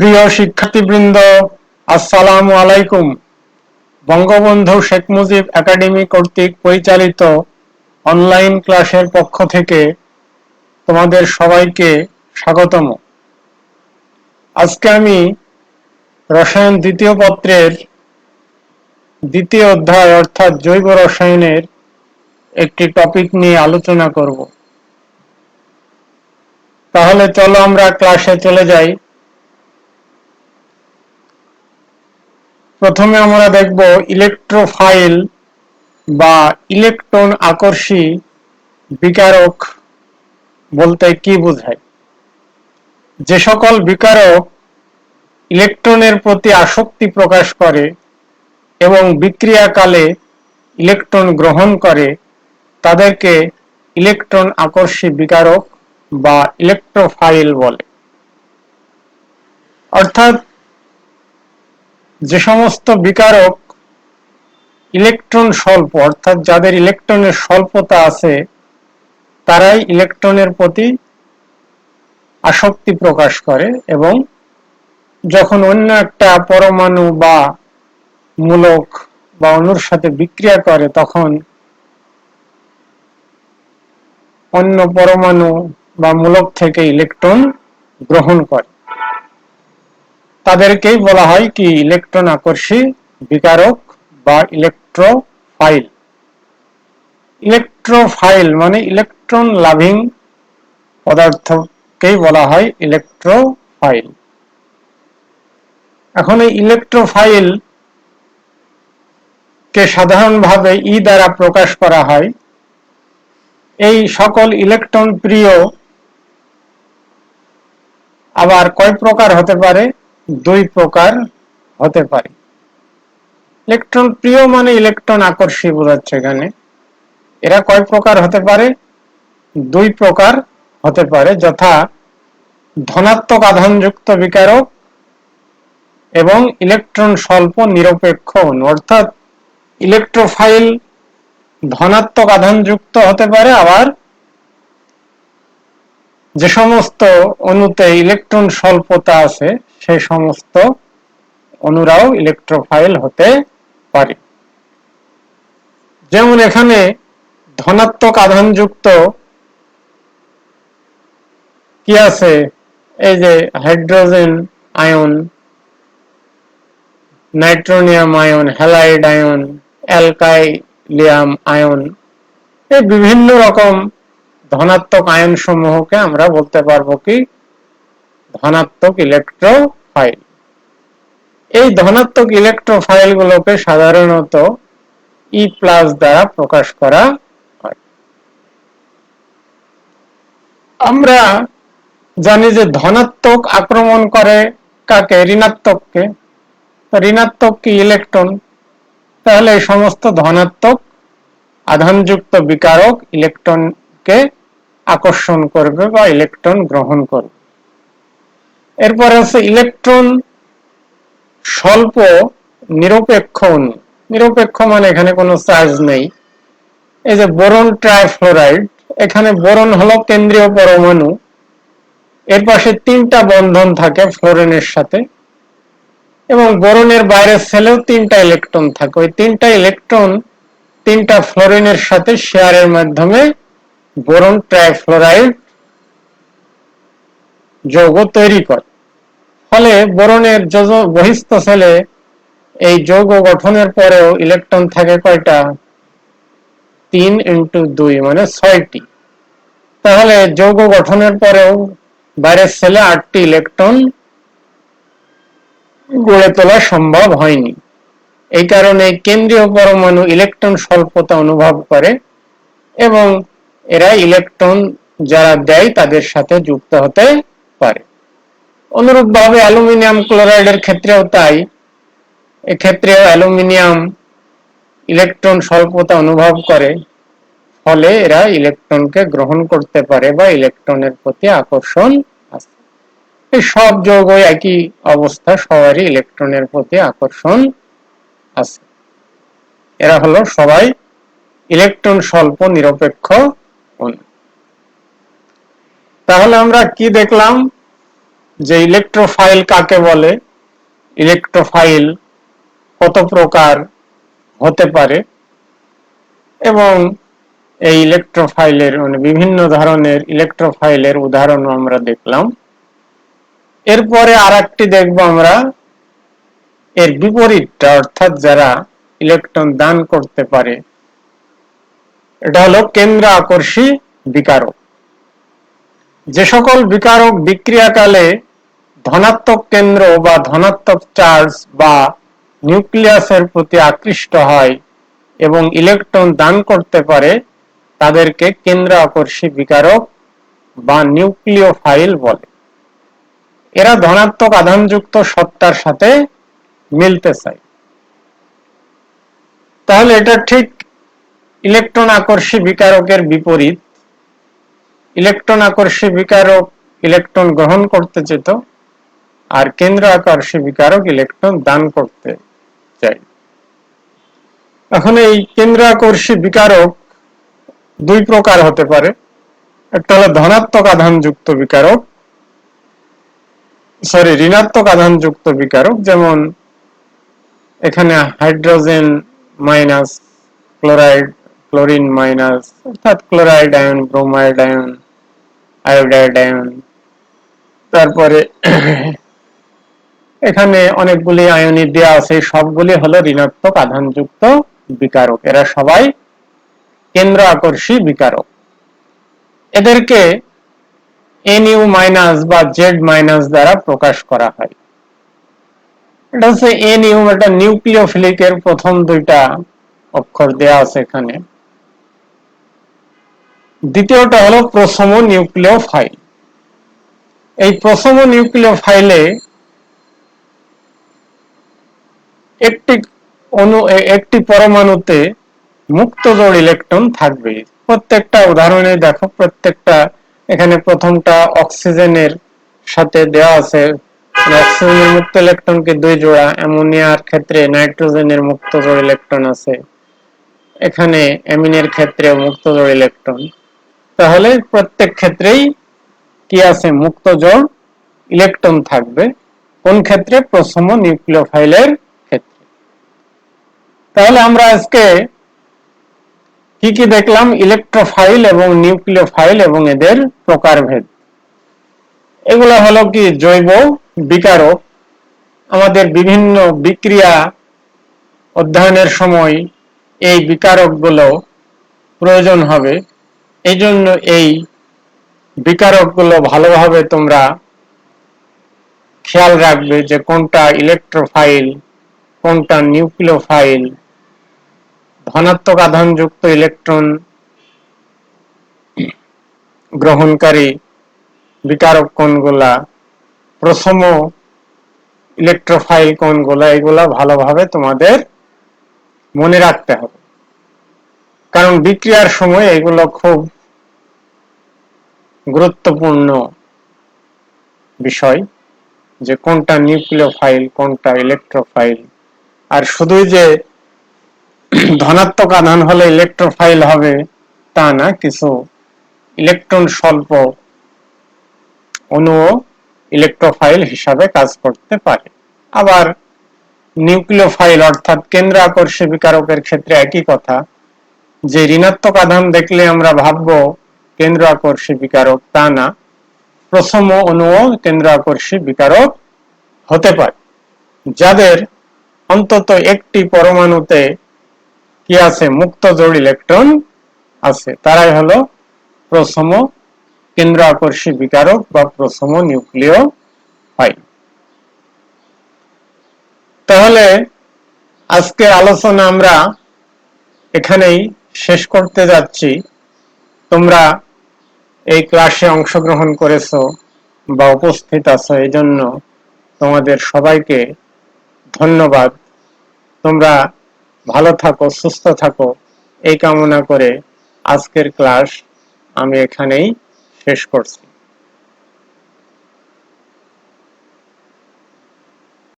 প্রিয় শিক্ষার্থীবৃন্দ, আসসালামু আলাইকুম। বঙ্গবন্ধু শেখ মুজিব একাডেমি কর্তৃক পরিচালিত অনলাইন ক্লাসের পক্ষ থেকে তোমাদের সবাইকে স্বাগতম। আজকে আমি রসায়ন দ্বিতীয় পত্রের দ্বিতীয় অধ্যায় অর্থাৎ জৈব রসায়নের একটি টপিক নিয়ে আলোচনা করব। তাহলে চলো আমরা ক্লাসে চলে যাই। প্রথমে আমরা দেখব ইলেকট্রোফাইল বা ইলেকট্রন আকর্ষী বিকারক বলতে কি বোঝায়? যে সকল বিকারক ইলেকট্রনের প্রতি আসক্তি প্রকাশ করে এবং বিক্রিয়াকালে ইলেকট্রন গ্রহণ করে, তাদেরকে ইলেকট্রন আকর্ষী বিকারক বা ইলেকট্রোফাইল বলে। অর্থাৎ যে সমস্ত বিকারক ইলেকট্রন স্বল্প, অর্থাৎ যাদের ইলেকট্রনের স্বল্পতা আছে, তারাই ইলেকট্রনের প্রতি আসক্তি প্রকাশ করে এবং যখন অন্য একটা পরমাণু বা মূলক বা অণুর সাথে বিক্রিয়া করে, তখন অন্য পরমাণু বা মূলক থেকে ইলেকট্রন গ্রহণ করে। তাদেরকেই বলা হয় কি ইলেকট্রন আকর্ষী বিকারক বা ইলেকট্রোফাইল। ইলেকট্রোফাইল মানে ইলেকট্রন লাভিং পদার্থকেই বলা হয় ইলেকট্রোফাইল। এখন এই ইলেকট্রোফাইল কে সাধারণভাবে ই দ্বারা প্রকাশ করা হয়, এই সকল ইলেকট্রন প্রিয় আবার কয় প্রকার হতে পারে? দুই প্রকার হতে পারে। ইলেকট্রন প্রিয় মানে ইলেকট্রন আকর্ষী বোঝাচ্ছে এখানে। এরা কয় প্রকার হতে পারে? দুই প্রকার হতে পারে, যথা ধনাত্মক আধানযুক্ত বিকারক এবং ইলেকট্রন স্বল্প নিরপেক্ষ অণু অর্থাৎ ইলেকট্রোফাইল ধনাত্মক আধানযুক্ত হতে পারে, আবার যে সমস্ত অণুতে ইলেকট্রন স্বল্পতা আছে সেই সমস্ত অনুরাও ইলেকট্রোফাইল হতে পারে। যেমন এখানে ধনাত্মক আধানযুক্ত কি আছে? এই যে hydrogen ion nitronium ion halide ion alkylium ion এই বিভিন্ন রকম ধনাত্মক আয়ন সমূহকে আমরা বলতে পারব কি? ধনাত্মক ইলেকট্রোফাইল এই ধনাত্মক ইলেকট্রোফাইল গুলোকে সাধারণত ই প্লাস দ্বারা প্রকাশ করা হয়। আমরা জানি যে ধনাত্মক আক্রমণ করে কাকে? ঋণাত্মককে। ঋণাত্মক কি? ইলেকট্রন তাহলে এই সমস্ত ধনাত্মক আধানযুক্ত বিকারক ইলেকট্রনকে আকর্ষণ করবে বা ইলেকট্রন গ্রহণ করবে। এরপরে হচ্ছে ইলেকট্রন স্বল্প নিরপেক্ষ অণু। নিরপেক্ষ মানে এখানে কোনো চার্জ নেই। এই যে বোরন ট্রাইফ্লোরাইড, এখানে বোরন হলো কেন্দ্রীয় পরমাণু। এর পাশে তিনটা বন্ধন থাকে ফ্লোরিনের সাথে। এবং বোরনের বাইরের সেলেও তিনটা ইলেকট্রন থাকে। ওই তিনটা ইলেকট্রন তিনটা ফ্লোরিনের সাথে শেয়ারের মাধ্যমে বোরন ট্রাইফ্লোরাইড যৌগ তৈরি করে। ফলে বোরনের বহিস্থ সেলে এই যৌগ গঠনের পরেও ইলেকট্রন থাকে কয়টা? তিন ইন্টু দুই মানে ছয়টি। তাহলে যৌগ গঠনের পরেও বাইরের সেলে আটটি ইলেকট্রন গড়ে তোলা সম্ভব হয়নি। এই কারণে কেন্দ্রীয় পরমাণু ইলেকট্রন স্বল্পতা অনুভব করে এবং এরা ইলেকট্রন যারা দেয় তাদের সাথে যুক্ত হতে পারে। অনুরূপভাবে অ্যালুমিনিয়াম ক্লোরাইডের ক্ষেত্রেও তাই। এক্ষেত্রেও অ্যালুমিনিয়াম ইলেকট্রন স্বল্পতা অনুভব করে, ফলে এরা ইলেকট্রনকে গ্রহণ করতে পারে বা ইলেকট্রনের প্রতি আকর্ষণ আছে। এই সব যৌগই একই অবস্থা, সবারই ইলেকট্রনের প্রতি আকর্ষণ আছে। এরা হলো সবাই ইলেকট্রন স্বল্প নিরপেক্ষ তাহলে আমরা কি দেখলাম? যে ইলেকট্রোফাইল কাকে বলে? ইলেকট্রোফাইল কত প্রকার হতে পারে? এবং এই ইলেকট্রোফাইলের মানে বিভিন্ন ধরনের ইলেকট্রোফাইলের উদাহরণ আমরা দেখলাম। এরপরে আর একটি দেখব আমরা। এর বিপরীতটা, অর্থাৎ যারা ইলেকট্রন দান করতে পারে এটা হলো কেন্দ্র আকর্ষী বিকারক। যে সকল বিকারক বিক্রিয়াকালে ধনাত্মক কেন্দ্র বা ধনাত্মক চার্জ বা নিউক্লিয়াসের প্রতি আকৃষ্ট হয় এবং ইলেকট্রন দান করতে পারে, তাদেরকে কেন্দ্র আকর্ষী বিকারক বা নিউক্লিওফাইল বলে। এরা ধনাত্মক আধানযুক্ত সত্তার সাথে মিলতে চায়। তাহলে এটা ঠিক ইলেকট্রন আকর্ষী বিকারকের বিপরীত। ইলেকট্রন আকর্ষী বিকারক ইলেকট্রন গ্রহণ করতে যেত আর কেন্দ্র আকর্ষী বিকারক ইলেকট্রন দান করতে চায়। এখন এই কেন্দ্র আকর্ষী বিকারক দুই প্রকার হতে পারে। একটা হলো ধনাত্মক আধানযুক্ত বিকারক সরি ঋণাত্মক আধানযুক্ত বিকারক, যেমন এখানে hydrogen minus chloride chlorine minus অর্থাৎ chloride ion bromide ion iodide ion তারপরে এখানে অনেকগুলি আয়নি দেওয়া আছে, সবগুলি হলো ঋণাত্মক আধানযুক্ত বিকারক। এরা সবাই কেন্দ্র আকর্ষী বিকারক। এদেরকে এন ইউ মাইনাস বা জেড মাইনাস দ্বারা প্রকাশ করা হয়। এটা হচ্ছে এন ইউ এটা নিউক্লিওফিলিকের প্রথম দুইটা অক্ষর দেয়া আছে এখানে। দ্বিতীয়টা হলো প্রথম নিউক্লিয় ফাইল। এই প্রথম নিউক্লিয় ফাইলে একটি অনু একটি পরমাণুতে মুক্ত জোড় ইলেকট্রন থাকবে। প্রত্যেকটা উদাহরণে দেখো, প্রত্যেকটা, এখানে প্রথমটা অক্সিজেনের সাথে দেওয়া আছে। মানে অক্সিজেনের মুক্ত ইলেকট্রনকে দুই জোড়া, অ্যামোনিয়ার ক্ষেত্রে নাইট্রোজেনের মুক্ত জোড় ইলেকট্রন আছে। এখানে অ্যামিনের ক্ষেত্রে মুক্ত জোড় ইলেকট্রন। তাহলে প্রত্যেক ক্ষেত্রেই কি আছে? মুক্ত জোড়, ইলেকট্রন থাকবে। কোন ক্ষেত্রে? প্রথম নিউক্লিওফাইলের ক্ষেত্রে। তাহলে আমরা আজকে কি কি দেখলাম? ইলেকট্রোফাইল এবং নিউক্লিওফাইল এবং এদের প্রকারভেদ। এগুলো হলো কি? জৈব বিকারক। আমাদের বিভিন্ন বিক্রিয়া অধ্যয়নের সময় এই বিকারকগুলো প্রয়োজন হবে। এই জন্য এই বিকারকগুলো ভালোভাবে তোমরা খেয়াল রাখবে যে কোনটা ইলেকট্রোফাইল কোনটা নিউক্লিওফাইল ধনাত্মক আধানযুক্ত ইলেকট্রন গ্রহণকারী বিকারক কোনগুলা, প্রথম ইলেকট্রোফাইল কোনগুলা, এগুলা ভালোভাবে তোমাদের মনে রাখতে হবে। কারণ বিক্রিয়ার সময় এগুলো খুব গুরুত্বপূর্ণ বিষয় যে কোনটা নিউক্লিওফাইল, কোনটা ইলেকট্রোফাইল। আর শুধুই যে ধনাত্মক আধান হলে ইলেকট্রোফাইল হবে তা না, কিছু ইলেকট্রন স্বল্প অণুও ইলেকট্রোফাইল হিসাবে কাজ করতে পারে। আবার নিউক্লিওফাইল অর্থাৎ কেন্দ্র আকর্ষী বিকারকের ক্ষেত্রে একই কথা যে ঋণাত্মক আধান দেখলে আমরা ভাববো, কেন্দ্র আকর্ষী বিকারক, তা না। প্রথম অণুও কেন্দ্র আকর্ষী বিকারক হতে পারে। যাদের অন্তত একটি পরমাণুতে কি আছে? মুক্ত জোড় ইলেকট্রন আছে। তারাই হলো প্রথম কেন্দ্র আকর্ষী বিকারক বা প্রথম নিউক্লিয় হয়। তাহলে আজকের আলোচনা আমরা এখানেই শেষ করতে যাচ্ছি। তোমরা এই ক্লাসে অংশগ্রহণ করেছ বা উপস্থিত আছো এই জন্য তোমাদের সবাইকে ধন্যবাদ। তোমরা ভালো থাকো, সুস্থ থাকো। এই কামনা করে আজকের ক্লাস আমি এখানেই শেষ করছি।